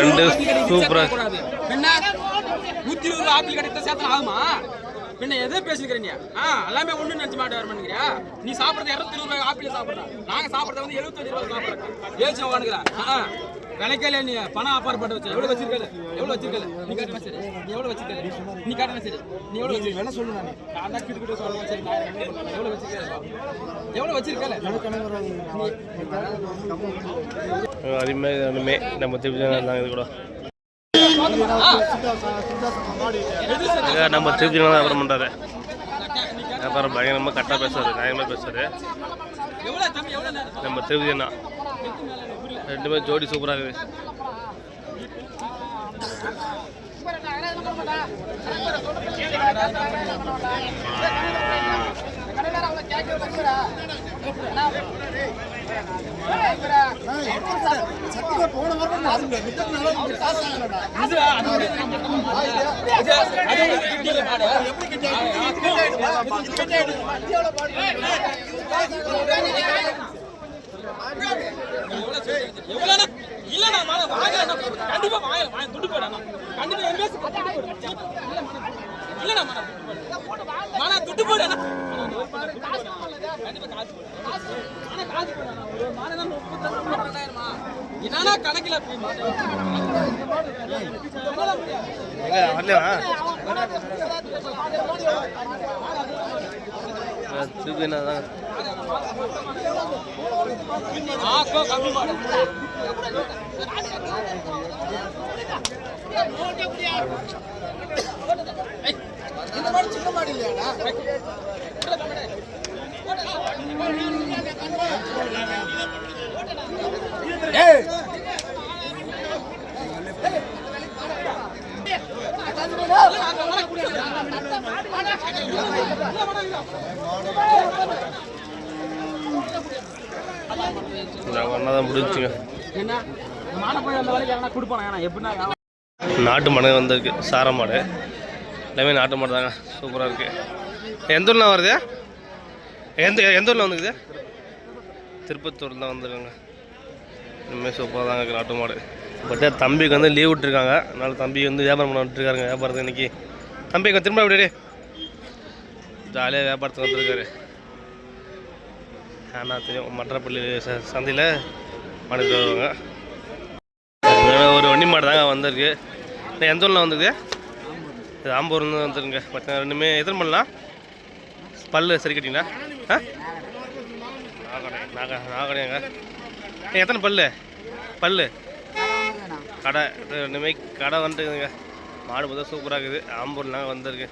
ரெண்டு சூப்பரா சேர்த்தா கூடாது. பின்ன நூத்தி இருபது ரூபா ஆப்பிள் கிடைத்தா சேர்த்தா ஆகுமா? பின்ன எதை பேசிக்கிற நீ ஆ எல்லாமே ஒண்ணு நினைச்சு மாட்டே வரமாட்டேங்கிறியா நீ சாப்பிடுறது இருநூத்தி இருபது ரூபாய் ஆப்பிள் சாப்பிடுற. நாங்க சாப்பிடுறது வந்து எழுபத்தஞ்சு ரூபாய் சாப்பிடுறோம் ஏச்சு உட்காந்துக்கிறா ஆ விலைக்கல நீ பணம் ஆப்பாடு வச்சு எவ்வளவு வச்சிருக்கல எவ்வளவு வச்சிருக்கல நீ காட்டினா சரி நீ எவ்வளவு வச்சிருக்கல நீ காட்டினா சரி நீ எவ்வளவு வச்சிருக்க வேணா சொல்லு நான். நான் தான் கிட்ட கிட்ட சொல்றேன். சரி நான்? எவ்வளவு வச்சிருக்கல எவ்வளவு வச்சிருக்கல அருமையாக ஒன்றுமே நம்ம திருப்பதி இருந்தாங்க இது கூட நம்ம திருப்பதி தான் வியாபாரம் பண்ணுறாரு வியாபாரம் பயங்கரமாக கரெக்டாக பேசுறாரு நியாயமாக பேசுறாரு நம்ம திருப்பதி அண்ணா ரெண்டுமே ஜோடி சூப்பராக இருக்குது இது அதோட இது அதோட கிட்டில பாடு இல்லண்ணா மாலை கண்டிப்பா வாங்கல வாங்க துட்டு போடண்ணா கண்டிப்பா எம்பேசி இல்லண்ணா மாலை மாலை துட்டு போடண்ணா கண்டிப்பா காசு போடு. ஆனா காசு போடண்ணா ஒரு மாலை தான் முப்பத்தஞ்சு பன்னெண்டாயிரமா என்னன்னா கணக்கில் அப்படி மாலை எங்க வரலையா திருப்பதி அண்ணா தான் ஆக்கோ கம்மி மாடு இந்த மாடு சின்ன மாடு இல்லையாடா நாங்கள் ஒன்றா தான் முடிஞ்சுங்க என்ன மாலை போய் அந்த வேலைக்கு எவனா கொடுப்பானா ஏன்னா எப்படின்னா நாட்டு மாடு வந்திருக்கு சார மாடு. எல்லாமே நாட்டு மாடு தாங்க. சூப்பராக இருக்குது எந்த ஊர்லாம் வருது? எந்த எந்த ஊரில் வந்துக்குது? திருப்பத்தூர் தான் வந்துருக்காங்க. இனிமேல் சூப்பராக தாங்க நாட்டு மாடு. பட் தம்பிக்கு வந்து லீவ் விட்டுருக்காங்க. அதனால் தம்பி வந்து வியாபாரம் பண்ண விட்டுருக்காருங்க. வியாபாரத்தை இன்றைக்கி தம்பிக்கு திரும்ப அப்படியே ஜாலியாக வியாபாரத்துக்கு வந்திருக்காரு. ஆனால் தெரியும் மற்றப்பள்ளி ச சந்தையில் மாடு வருவாங்க ஒரு வண்டி மாடு தாங்க வந்திருக்கு. எந்த ஊரில் வந்திருக்கு? இது ஆம்பூர்லேருந்து வந்துருங்க பார்த்தீங்கன்னா ரெண்டுமே எத்தனை பண்ணலாம் பல்லு சரி கட்டிங்களா ஆ? நாகடை நாக நாகடையாங்க. எத்தனை பல்லு? பல்லு. கடை இனிமேல் ரெண்டுமே கடை வந்துட்டுங்க மாடு பார்த்தா சூப்பராக இருக்குது. ஆம்பூர்லாம் வந்திருக்கு.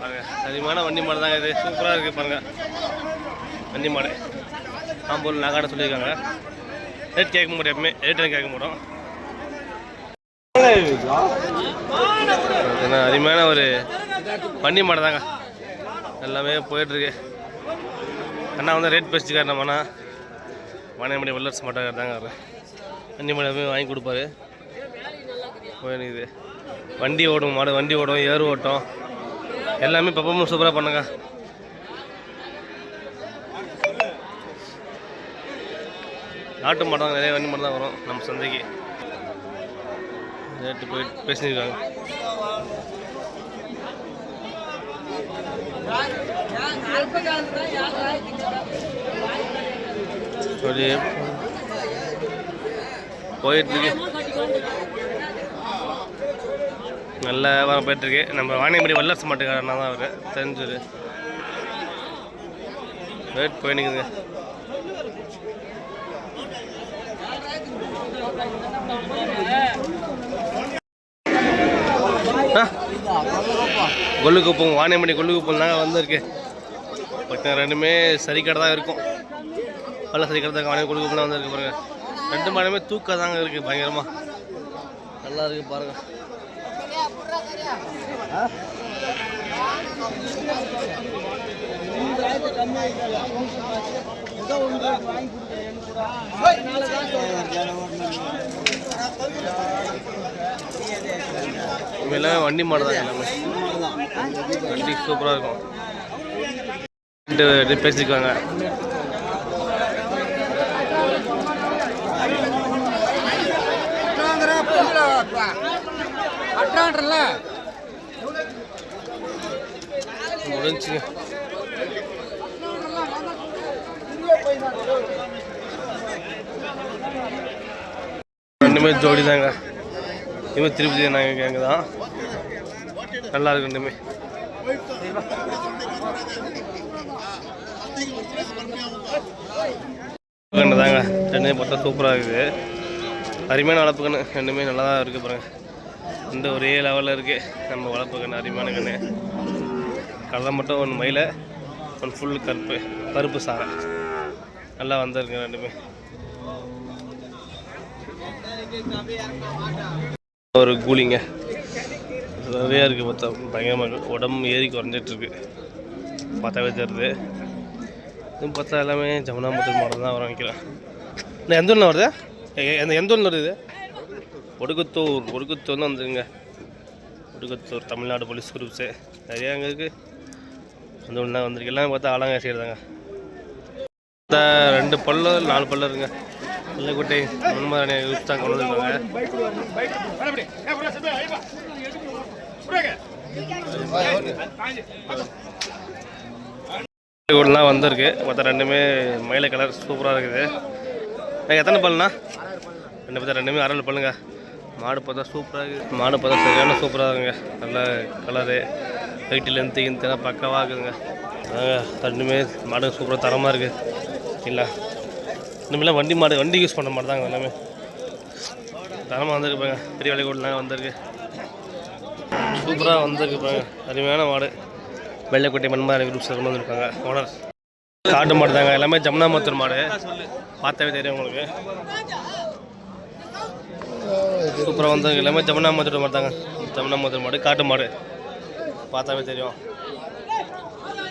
பாருங்கள் அதிகமான வண்டி மாடு தாங்க இது. சூப்பராக இருக்குது பாருங்கள் வண்டி மாடு. ஆம்பூர் நகாடை சொல்லியிருக்காங்க. ரேட் கேட்க முடியும் எப்பவுமே. ரேட் கேட்க முடியும் அருமையான ஒரு வண்டி மாடு தாங்க. எல்லாமே போயிட்டுருக்கு. அண்ணா வந்து ரேட் பேசிக்காரு நம்ம அண்ணா. வாணியமணி வல்லரசு மாட்டாங்க தாங்க அவர். வண்டி மாடு போய் வாங்கி கொடுப்பாரு. இது. வண்டி ஓடும் மாடு வண்டி ஓடும் ஏறு ஓட்டம். எல்லாமே பப்பமும் சூப்பராக பண்ணுங்க. நாட்டு மாடம் நிறைய வண்டி மாடு தான் வரும் நம்ம சந்தைக்கு. ரேட்டு போய் பேசியிருக்காங்க. அப்படியே போயிட்டுருக்கு. நல்ல வியாபாரம் போயிட்டுருக்கு. நம்ம வாணியம்படி வல்லரசு மாட்டுக்காரனா தான் அவர். தெரிஞ்சது ரேட் போய் நிற்குதுங்க கொல்லுக்குப்பம் வாணியம்படி கொல்லுக்குப்பம் தாங்க வந்திருக்கு. பார்த்தீங்கன்னா ரெண்டுமே சரிக்கடை தான் இருக்கும். பல சரிக்கடை தான் வாணியம் கொல்லுக்குப்பம் தான் வந்திருக்கு பாருங்கள் ரெண்டு மாடுமே தூக்க தாங்க இருக்குது பயங்கரமாக நல்லா இருக்கு பாருங்க. எல்லாமே வண்டி மாடு தான் எல்லாமே. வண்டி சூப்பராக இருக்கும். பேசிக்குவாங்க ரெண்டு முடிஞ்சுங்க ரெண்டுமே ஜோடி தாங்க. இனிமே திருப்பதி நாங்கள் கேங்க தான். நல்லா இருக்கு ரெண்டுமே. தாங்க ரெண்டுமே பார்த்தா சூப்பராக இருக்குது. அருமையான அளப்புக்குன்னு ரெண்டுமே நல்லா தான் இருக்குது பாருங்க. இந்த ஒரே லெவலில் இருக்குது நம்ம வளர்ப்பு கண்ணு அருமையான கண்ணு. கடலை மட்டும் ஒன்று மயில ஒன்று ஃபுல் கருப்பு கருப்பு சாரை நல்லா வந்திருக்கு ரெண்டுமே. ஒரு கூலிங்க. நிறையா இருக்குது பார்த்தா பயங்கரமாக இருக்கு. உடம்பு ஏறி குறைஞ்சிட்டு இருக்கு பார்த்தாவே தெரியுது. இதுவும் பார்த்தா எல்லாமே ஜமுனாமுத்தூர் மாடல் தான் வர வைக்கிறேன் எந்த ஊரில் வருது? எ- எந்த எந்த ஊரில் வருது ஒடுக்குத்தூர் ஒடுக்குத்தூர் தான் வந்துருங்க. Odukkathur Tamil Nadu police groups. நிறையா அங்கே இருக்குது அந்த ஒன்றா வந்திருக்கு. எல்லாம் பார்த்தா ஆளாங்க செய்கிறதாங்க ரெண்டு பல்லு நாலு பல்லு இருங்க வெள்ளைக்குட்டை முன்மாரி யூஸ் தான் கொண்டு வந்துருக்காங்க. கூடலாம் வந்திருக்கு. மற்ற ரெண்டுமே மயில கலர் சூப்பராக இருக்குது. எத்தனை பல்லுண்ணா? ரெண்டு பார்த்தா ரெண்டுமே அரைல் பண்ணுங்க. மாடு பார்த்தா சூப்பராக இருக்குது மாடு பார்த்தா சரியான சூப்பராக இருக்குங்க. நல்ல கலரு வெயிட்டு லென்த்து கிந்தெல்லாம் பக்கவாக இருக்குதுங்க அதாங்க ரெண்டுமே மாடு சூப்பராக தரமாக இருக்குது இல்லை. இனிமேலாம் வண்டி மாடு வண்டி யூஸ் பண்ண மாடு தாங்க எல்லாமே. தரமாக வந்திருக்கு பாருங்க. பெரிய விலை வந்திருக்கு. சூப்பராக வந்திருக்கு பாருங்க. அருமையான மாடு. வெள்ளைக்கோட்டை மண்மாரி குரூப் சார் வந்துருக்காங்க. ஓனர் காட்டு மாடு தாங்க எல்லாமே ஜமுனாமத்தூர் மாடு. பார்த்தாவே தெரியும் உங்களுக்கு. சூப்பராக வந்தாங்க எல்லாமே ஜமுனாமத்தூர் மாட்டாங்க ஜமுனா ஜமுனாமத்தூர் மாடு காட்டு மாடு. பார்த்தாவே தெரியும்.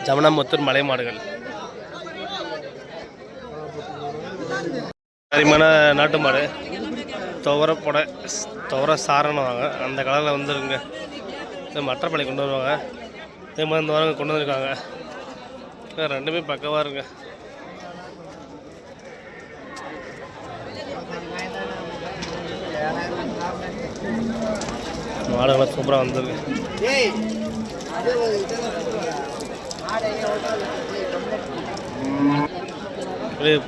ஜமுனாமத்தூர் மலை மாடுகள். அருமையான நாட்டு மாடு. துவர புடை துவர சாரணம் வாங்க. அந்த கலரில் வந்துருங்க. இது மற்றப்பள்ளி கொண்டு வருவாங்க. இதே மாதிரி இந்த வாரம் கொண்டு வந்திருக்காங்க. ரெண்டுமே பக்கவாக இருக்குது மாடுகள்லாம் சூப்பராக வந்திருக்கு.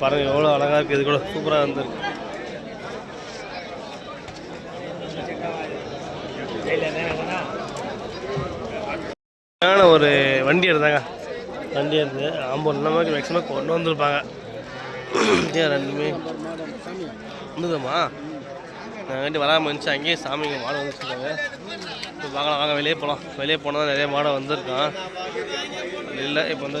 பாருங்க எவ்வளோ அழகாக இருக்குது இது கூட சூப்பராக வந்திருக்கு. ஒரு வண்டி எடுத்தாங்க. வண்டி எடுத்து ஆம்பூர் மாதிரி மேக்ஸிமம் கொண்டு வந்திருப்பாங்க. ரெண்டுமே. வந்துதம்மா நான் வேண்டி வராமல் இருந்துச்சு. அங்கேயே சாமிங்க மாடு வந்துருக்காங்க இப்போ பார்க்கலாம் வாங்க வெளியே போகலாம் வெளியே போனால் நிறைய மாடு வந்திருக்கான். இல்லை இப்போ வந்து